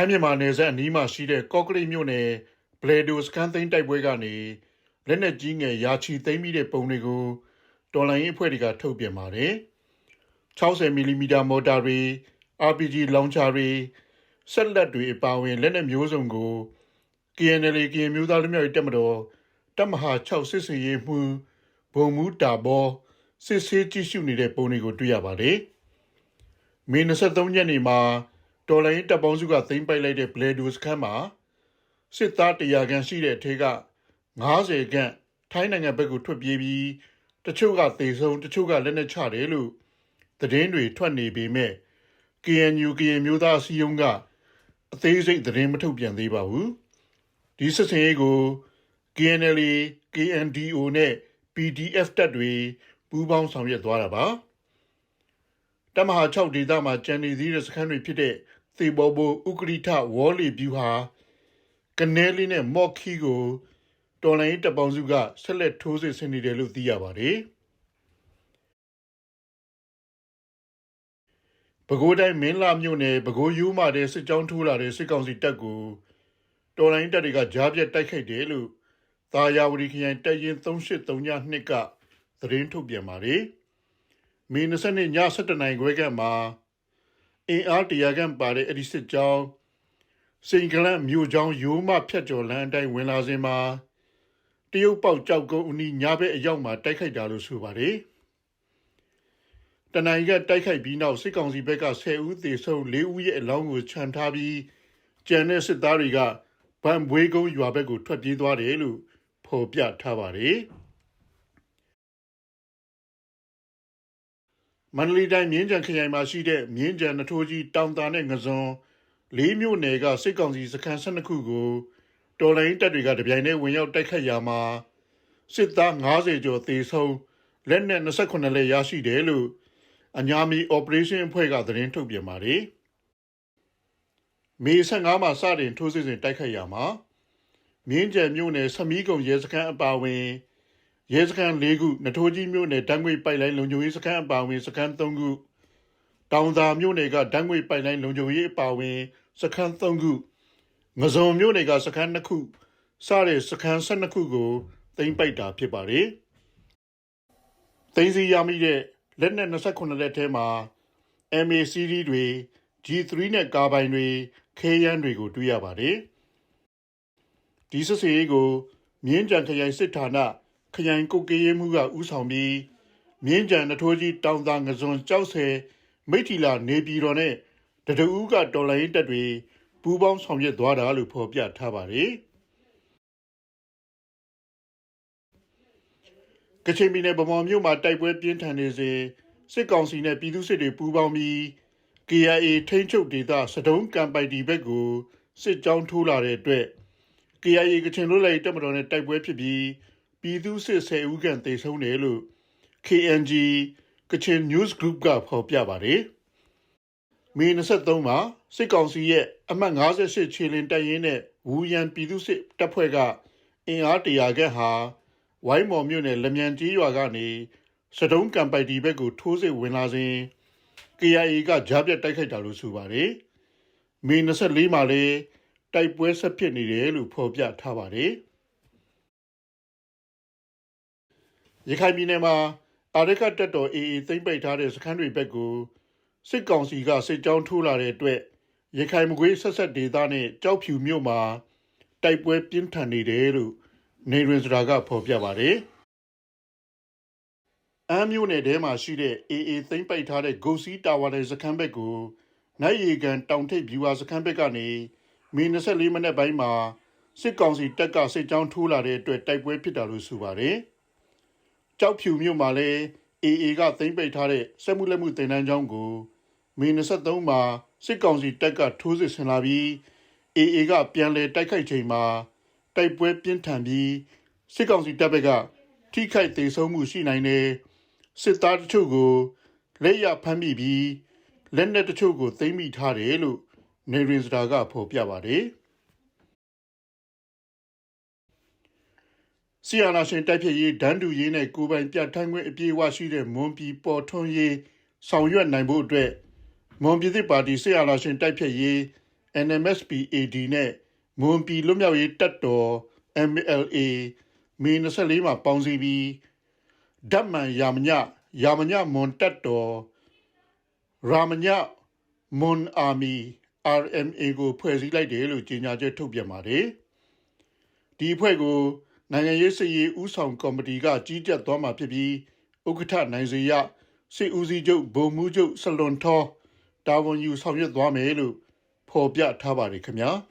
ထိုင်းမြန်မာနယ်စပ်အနီးမှာရှိတဲ့ကော့ကရိတ်မြို့နယ်ဘလေဒိုစကန်သိန်းတိုက်ပွဲကနေလက်နက်ကြီးငယ်ရာချီသိမ်းပြီးတဲ့ပုံတွေကိုတော်လိုင်းရေးအဖွဲ့တွေကထုတ်ပြန်ပါတယ်။60မီလီမီတာမော်တာတွေ RPG လောင်ချာတွေဆက်လက်တွေအပါအဝင်လက်နက်မျိုးစုံကို KNL ကရင်မျိုးသားလူမျိုးရေးတပ်မတော်တပ်မဟာ6စစ်စင်ရေးမှူးဘုံမူတာဘောစစ်ဆေးကြည့်ရှုနေတဲ့ပုံတွေကိုတွေ့ရပါတယ်။မေ23ရက်နေ့မှာ တော်လိုင်းတပ်ပေါင်းစုကသိမ်းပိုက်လိုက်တဲ့ဘလေဒိုစခန်းမှာစစ်သား100ခန့်ရှိတဲ့အထက်က90ခန့်ထိုင်းနိုင်ငံဘက်ကိုထွက်ပြေးပြီးတချို့ကသေဆုံးတချို့ကလက်နက်ချတယ်လို့သတင်းတွေထွက်နေပေမဲ့ KNU ကရင်မျိုးသားအစည်းအရုံးကအသေးစိတ်သတင်းမထုတ်ပြန်သေးပါဘူးဒီစစ်စင်ရေးကို KNL KNDO နဲ့ PDF တပ်တွေပူးပေါင်းဆောင်ရွက်သွားတာပါတမဟာ6ဒေသမှာကျန်နေသေးတဲ့စခန်းတွေဖြစ်တဲ့ သေဘောဘိုဥကရိထဝေါ်လီဗျူဟာကနေလီနဲ့မော့ခီကိုတော်လိုင်းတပ်ပေါင်းစုကဆက်လက်ထိုးစစ်ဆင်နေတယ်လို့သိရပါတယ်ပဲခူးတိုင်းမင်းလာမြို့နယ်ပဲခူးယူမာတဲ့စစ်ကြောင်းထိုးလာတဲ့စစ်ကောင်စီတပ်ကိုတော်လိုင်းတပ်တွေကကြားပြတ်တိုက်ခိုက်တယ်လို့သာယာဝတီခရိုင်တပ်ရင်း3832ကသတင်းထုတ်ပြန်ပါတယ်။မေ20နှစ်ည7:00နာရီခွဲကမှာ အင်အားတရာခန့်ပါတဲ့အဲ့ဒီစစ်ကြောင်းစိန်ကလန့်မြို့ကြောင်းရိုးမဖြတ်ကျော်လမ်းအတိုင်းဝင်လာစဉ်မှာတရုတ်ပေါက်ကြောက်ကုန်းအနီးညာဘက်အရောက်မှာတိုက်ခိုက်တာလို့ဆိုပါတယ်။တနင်္ဂနွေတိုက်ခိုက်ပြီးနောက်စစ်ကောင်စီဘက်က10ဦးသေဆုံး4ဦးရဲ့အလောင်းကိုခြံထားပြီးကျန်တဲ့စစ်သားတွေကဗန်ဘွေးကုန်းရွာဘက်ကိုထွက်ပြေးသွားတယ်လို့ဖော်ပြထားပါတယ်။ မန္တလေးတိုင်းမြင်းကြံခရိုင်မှာရှိတဲ့မြင်းကြံနထိုးကြီးတောင်တာနဲ့ငစွန်လေးမြို့နယ်ကစစ်ကောင်စီစခန်း12ခုကိုတော်လိုင်းတပ်တွေကတပြိုင်တည်းဝင်ရောက်တိုက်ခတ်ရာမှာစစ်သား90ကျော်သေဆုံးလက်နက်28လက်ရရှိတယ်လို့အညာမီ operation အဖွဲ့ကသတင်းထုတ်ပြန်ပါတယ်။မေ15မှာစတင်ထိုးစစ်ဆင်တိုက်ခတ်ရာမှာမြင်းကြံမြို့နယ်ဆမီးကုံရဲစခန်းအပါအဝင် ရဲစခန်း၄ခုနထိုးကြီးမြို့နယ်တန်းငွေပိုက်လိုင်းလုံခြုံရေးစခန်းအပါအဝင်စခန်း၃ခုတောင်သာမြို့နယ်ကတန်းငွေပိုက်လိုင်းလုံခြုံရေးအပါအဝင်စခန်း၃ခုငဇုံမြို့နယ်ကစခန်း၂ခုစတဲ့စခန်း၁၂ခုကိုသိမ်းပိုက်တာဖြစ်ပါတယ်။သိမ်းစီရမိတဲ့လက်နက်28လက်ထဲမှာ MACD တွေ G3 နဲ့ကာဘိုင်တွေခဲယမ်းတွေကိုတွေ့ရပါတယ်။ဒီစစ်စေးကိုမြင်းကြံခရိုင်စစ်ဌာန ခရိုင်ကုတ်ကေးရေးမှုကဥဆောင်ပြီးမြင်းကြံနထိုးကြီးတောင်သာငစွန်ကြောက်ဆယ်မိထီလာနေပြည်တော်နဲ့တတူးကတော်လိုင်းတက်တွေပူးပေါင်းဆောင်ရွက်သွားတာလို့ဖော်ပြထားပါတယ်။ကချင်ပြည်နယ်ဗမာမြို့မှာတိုက်ပွဲပြင်းထန်နေစဉ်စစ်ကောင်စီနဲ့ပြည်သူစစ်တွေပူးပေါင်းပြီး KIA ထိန်းချုပ်ဒေသစတုံးကံပိုက်တီဘက်ကိုစစ်ကြောင်းထိုးလာတဲ့အတွက် KIA ကချင်လွတ်လပ်ရေးတပ်မတော်နဲ့တိုက်ပွဲဖြစ်ပြီး ပြည်သူစစ်10ဦးခန့်သေဆုံးတယ်လို့ KNG ကချင် News Group ကဖော်ပြပါတယ်။မေ23မှာစစ်ကောင်စီရဲ့အမှတ်58ခြေလင်တပ်ရင်းနဲ့ဝူရန်ပြည်သူစစ်တပ်ဖွဲ့ကအင်အားတရာခန့်ဟာဝိုင်းမော်မြို့နယ်လမြန်ကြီးရွာကနေစတုံးကံပိုက်တီဘက်ကိုထိုးစစ်ဝင်လာစဉ် KIA ကကြားပြတ်တိုက်ခိုက်တာလို့ဆိုပါတယ်။မေ24မှာလည်းတိုက်ပွဲဆက်ဖြစ်နေတယ်လို့ဖော်ပြထားပါတယ်။ ရခိုင်ပြည်နယ်မှာအာရကတက်တော် AA သိမ့်ပိတ်ထားတဲ့စခန်းတွေဘက်ကိုစစ်ကောင်စီကစစ်ကြောင်းထိုးလာတဲ့အတွက်ရခိုင်မကွေးဆက်ဆက်ဒေသနဲ့ကြောက်ဖြူမြို့မှာတိုက်ပွဲပြင်းထန်နေတယ်လို့နေရင်စရာကဖော်ပြပါတယ်။အမ်းမြို့နယ်ထဲမှာရှိတဲ့ AA သိမ့်ပိတ်ထားတဲ့ဂုတ်စီတာဝါနယ်စခန်းဘက်ကိုနိုင်ရီကန်တောင်ထိပ်ဗျူဟာစခန်းဘက်ကနေမေ24မိနစ်ပိုင်းမှာစစ်ကောင်စီတပ်ကစစ်ကြောင်းထိုးလာတဲ့အတွက်တိုက်ပွဲဖြစ်တာလို့ဆိုပါတယ်။ ကြောက်ဖြူမြို့မှာလည်း AA ကသိမ်းပိတ်ထားတဲ့စက်မှုလက်မှုတင်နန်းကျောင်းကိုမေ23မှာစစ်ကောင်စီတပ်ကထိုးစစ်ဆင်လာပြီး AA ကပြန်လည်တိုက်ခိုက်ချိန်မှာတိုက်ပွဲပြင်းထန်ပြီးစစ်ကောင်စီတပ်ဘက်ကထိခိုက်ဒေဆုံးမှုရှိနိုင်တယ်စစ်သားတချို့ကိုလက်ရဖမ်းမိပြီးလက်နက်တချို့ကိုသိမ်းမိထားတယ်လို့နေရင်စတာကဖော်ပြပါတယ်။ ဆီယနာရှင်တိုက်ဖြစ်ရေးဒန်းတူရေးနဲ့ကိုပိုင်ပြဋ္ဌာန်းခွင့်အပြည့်အဝရှိတဲ့မွန်ပြည်ပေါ်ထွန်းရေးဆောင်ရွက်နိုင်ဖို့အတွက်မွန်ပြည်သစ်ပါတီဆီယနာရှင်တိုက်ဖြစ်ရေး NMSP-AD နဲ့မွန်ပြည်လွတ်မြောက်ရေးတပ်တော် MLA မေ24မှာပေါင်းစည်းပြီးဓာတ်မှန်ယာမညယာမညမွန်တပ်တော်ရာမညမွန်အာမီ RMA ကိုဖွဲ့စည်းလိုက်တယ်လို့ကြေညာချက်ထုတ်ပြန်ပါတယ်ဒီအဖွဲ့ကို နိုင်ငံရေးစည်ရေးဥဆောင်ကော်မတီကကြီးကြပ်သွားမှာဖြစ်ပြီးဥက္ကဋ္ဌနိုင်စေရစစ်ဦးစီးချုပ်ဗိုလ်မှူးချုပ်စလွန်ထောတာဝန်ယူဆောင်ရွက်သွားမယ်လို့ဖော်ပြထားပါတယ်ခင်ဗျာ။